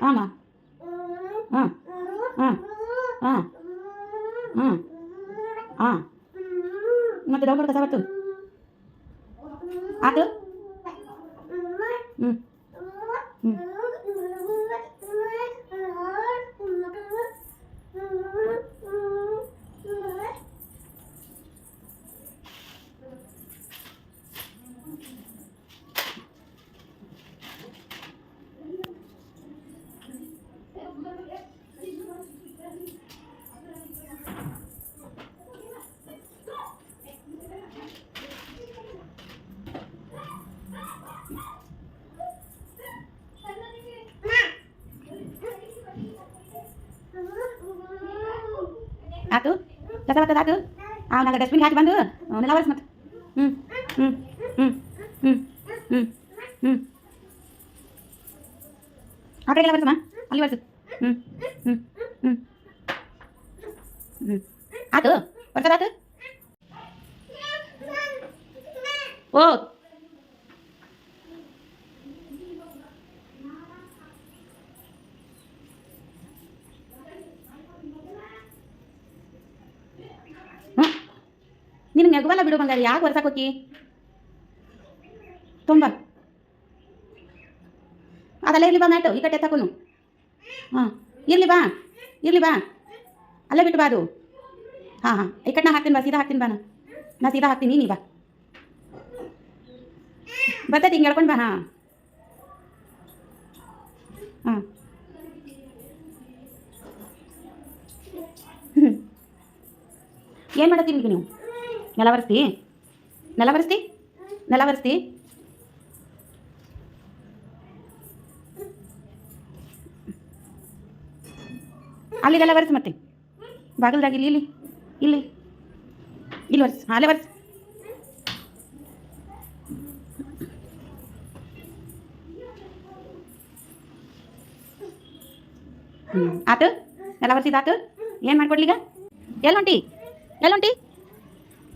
ಆಮ ಹಾಂ ಹಾಂ ಹಾಂ ಹಾಂ ಹಾಂ ಮತ್ತೆ ಡೌಟ್ ಕಸ ಬರ್ತು ಆತು ಹ್ಞೂ ಹ್ಞೂ ಕಸ ಬರ್ತದ ಆತು ಆ ನಂಗೆ ಡಸ್ಟ್ಬಿನ್ ಹಾಕಿ ಬಂದು ನೆಲ ಒರೆಸ್ ಮತ್ತೆ ಹ್ಞೂ ಹ್ಞೂ ಹ್ಞೂ ಹ್ಞೂ ಹ್ಞೂ ಹ್ಞೂ ಆ ಕಡೆಗೆಲ್ಲ ಅಲ್ಲಿ ಬರ್ಸು ಆತು ಓ ಹ್ಞೂ ನಿನಗೆ ನಗುವಲ್ಲ ಬಿಡು ಬಂಗಾರ, ಯಾಕೆ ಹೋಗಿ ತುಂಬ. ಅದೆಲ್ಲ ಇರಲಿ ಬಾ ಮ್ಯಾಟು ಈ ಕಟ್ಟೆ ತಕೊನು ಹಾಂ, ಇರಲಿ ಬಾ ಇರಲಿ ಬಾ. ಅಲ್ಲೇ ಬಿಟ್ಟು ಬಾ ಅದು. ಹಾಂ ಹಾಂ. ಈ ಕಡೆ ಹಾಕ್ತೀನಿ ಬಾ, ಸೀದಾ ಹಾಕ್ತೀನಿ ಬಾ ನಾ. ನಾ ಸೀದಾ ಹಾಕ್ತೀನಿ, ನೀ ಬಾ. ಬರ್ತೈತಿ, ಹಿಂಗೆ ಹೇಳ್ಕೊಂಡು ಬಾ, ಹಾಂ. ಹಾಂ. ಏನು ಮಾಡತ್ತೀನಿ ನೀವು? ನೆಲ ಒರೆಸ್ತಿ ನೆಲ ಒರೆಸ್ತಿ ನೆಲ ಒರೆಸ್ತಿ ಅಲ್ಲಿದೆಲ್ಲ ಒರೆಸ್ ಮತ್ತೆ. ಬಾಗಿಲ್ದಾಗ ಇಲ್ಲಿ ಇಲ್ಲಿ ಇಲ್ಲಿ. ಇಲ್ಲಿ ಒರೆಸ್. ಹಾಂ ಅಲ್ಲೇ ಒರೆಸ್. ಹ್ಞೂ ಆತು? ನೆಲ ಒರೆಸಿದ ಆತು ಏನು ಮಾಡ್ಕೊಡ್ಲಿ ಈಗ? ಎಲ್ಲೊಂಟಿ ಎಲ್ಲೊಂಟಿ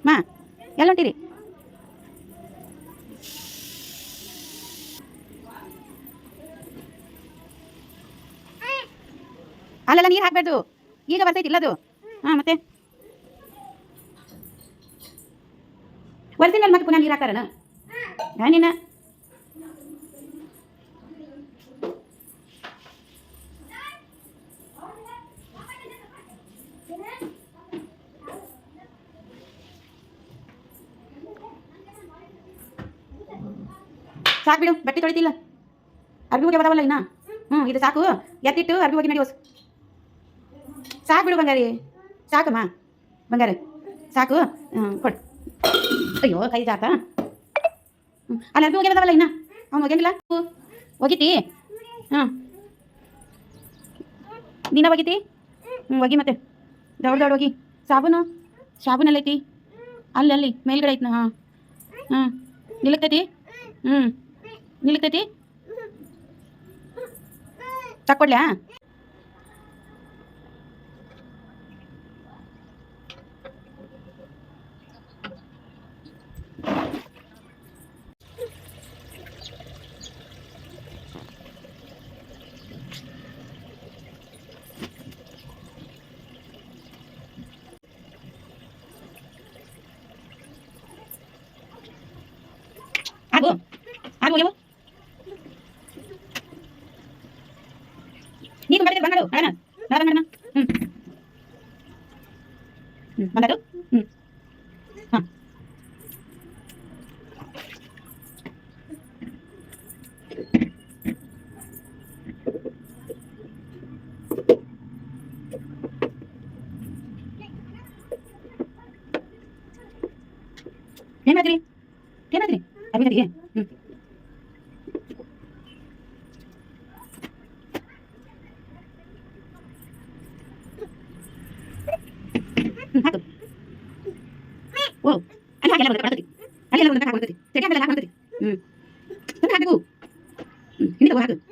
ಮಾ ಎಲ್ಲೊಂಟಿರಿ ಅಲ್ಲೆಲ್ಲ ನೀರು ಹಾಕ್ಬಾರ್ದು. ಈಗ ಬರ್ತೈತಿ ಇಲ್ಲದು. ಹಾಂ, ಮತ್ತೆ? ಬರ್ತೀನಿ ಅಲ್ಲಿ ಮತ್ತೆ ಪುನಃ ನೀರು ಹಾಕ್ತಾರನ ನೀನ ಸಾಕು ಬಿಡು, ಬಟ್ಟೆ ತೊಳಿತಿಲ್ಲ. ಅರ್ಬಿ ಹೋಗಿ ಬದಾವಲ್ಲ ಇನ್ನ? ಹ್ಞೂ ಇದು ಸಾಕು. ಎತ್ತಿಟ್ಟು ಅರ್ಬಿ ಹೋಗಿ ನಡೆಯೋಸ್. ಸಾಕು ಬಿಡು ಬಂಗಾರಿ. ಸಾಕಮ್ಮ ಬಂಗಾರ. ಸಾಕು. ಕೊಡು. ಅಯ್ಯೋ, ಕೈ ಜಾತ. ಅಲ್ಲಿ ಅರ್ಬಿ ಹೋಗಿ ಬದಾವಲ್ಲ ಇನ್ನ? ಅವ್ನು ಹೋಗಿಲ್ಲ ಹೋಗಿತಿ? ಹಾಂ ನೀನ ಹೋಗಿತಿ? ಹ್ಞೂ ಹೋಗಿ ಮತ್ತೆ. ದೌಡ್ ದೌಡ್ ಹೋಗಿ. ಸಾಬೂನು? ಸಾಬೂನಲ್ಲಿ ಐತಿ ಅಲ್ಲಿ ಅಲ್ಲಿ, ಮೇಲ್ಗಡೆ ಐತ್ನ? ಹಾಂ. ಹಾಂ ನಿಲ್ಲಕ್ತೈತಿ ಹ್ಞೂ ನಿಲ್ತೈತಿ ತಕ್ಕೊಡ್ಲ್ಯಾ ಆಗು ಆಗು ಹೋಗ್ಯವು ನೀನು ಮಾಡಿದ್ರೆ ಬಂಗಾಡು ಅಣ್ಣ ನಾಳೆ ಮಾಡೋಣ ಹ್ಞೂ ಹ್ಞೂ ಬಂಗಾಡು ಹ್ಞೂ ಓ ಅಲ್ಲಿ ಹಾಗೆಲ್ಲ ಬರ್ತೈತಿ ಅಲ್ಲೆಲ್ಲ ಒಂದು ಹಾಕಿ ಸೆಡಿ ಹಾಕಲ್ಲ ಹಾಕಿ ಹ್ಞೂ ತಂದು ಹಾಕಬೇಕು ಹ್ಞೂ ಹಿಂದೆ ಹಾಕು ನಾ ಒಳಗೆ ಹಾಕ್ತೀನಿ